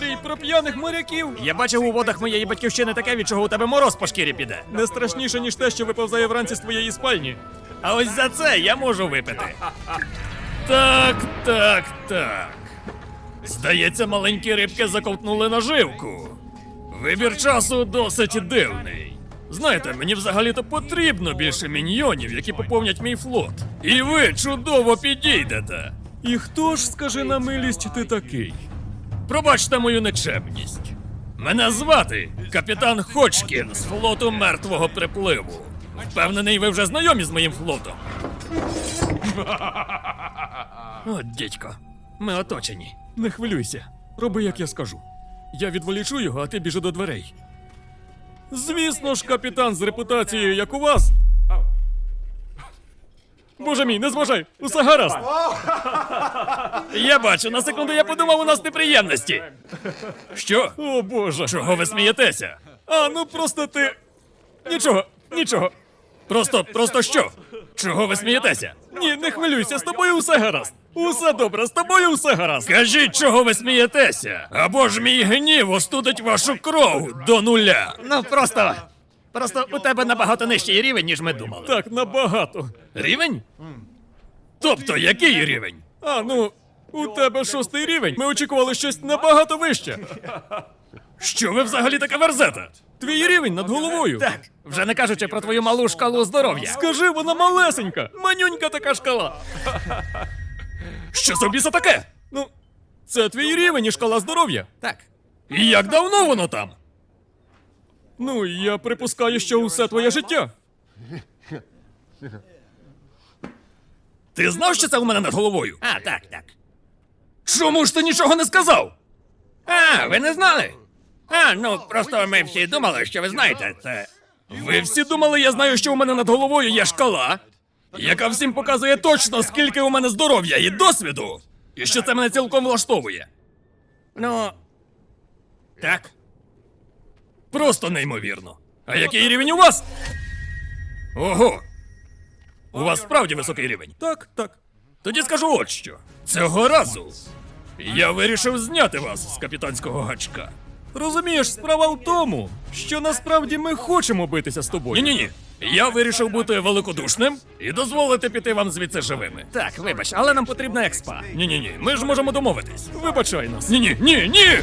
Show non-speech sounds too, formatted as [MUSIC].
історії про п'яних моряків. Я бачив у водах моєї батьківщини таке, від чого у тебе мороз по шкірі піде. Не страшніше, ніж те, що виповзає вранці з твоєї спальні. А ось за це я можу випити. Так, так, так. Здається, маленькі рибки заковтнули наживку. Вибір часу досить дивний. Знаєте, мені взагалі-то потрібно більше міньйонів, які поповнять мій флот. І ви чудово підійдете. І хто ж, скажи на милість, ти такий? Пробачте мою нечемність. Мене звати капітан Хочкін з флоту мертвого припливу. Впевнений, ви вже знайомі з моїм флотом. [LAUGHS] От, дідько, ми оточені. Не хвилюйся, роби, як я скажу. Я відволічу його, а ти біжи до дверей. Звісно ж, капітан з репутацією, як у вас. Боже мій, не зважай, усе гаразд. Я бачу, на секунду я подумав, у нас неприємності. Що? О боже. Чого ви смієтеся? А, ну просто ти. Нічого, нічого. Просто, просто що? Чого ви смієтеся? Ні, не хвилюйся, з тобою усе гаразд. Усе добре, з тобою усе гаразд. Кажіть, чого ви смієтеся? Або ж мій гнів остудить вашу кров до нуля. Ну просто. Просто у тебе набагато нижчий рівень, ніж ми думали. Так, набагато. Рівень? Тобто, який рівень? А, ну, у тебе шостий рівень. Ми очікували щось набагато вище. Що ви взагалі таке верзете? Твій рівень над головою. Так, вже не кажучи про твою малу шкалу здоров'я. Скажи, вона малесенька. Манюнька така шкала. Що за біса таке? Ну, це твій рівень і шкала здоров'я. Так. І як давно воно там? Ну, я припускаю, що усе твоє життя. Ти знав, що це у мене над головою? А, так, так. Чому ж ти нічого не сказав? А, ви не знали? А, ну просто ми всі думали, що ви знаєте це. Ви всі думали, я знаю, що у мене над головою є шкала, яка всім показує точно, скільки у мене здоров'я і досвіду, і що це мене цілком влаштовує. Ну. Так. Просто неймовірно. А який рівень у вас? Ого! У вас справді високий рівень. Так, так. Тоді скажу от що. Цього разу я вирішив зняти вас з капітанського гачка. Розумієш, справа в тому, що насправді ми хочемо битися з тобою. Ні, ні, ні. Я вирішив бути великодушним і дозволити піти вам звідси живими. Так, вибач, але нам потрібна експа. Ні, ні, ні. Ми ж можемо домовитись. Вибачай нас. Ні, ні, ні, ні!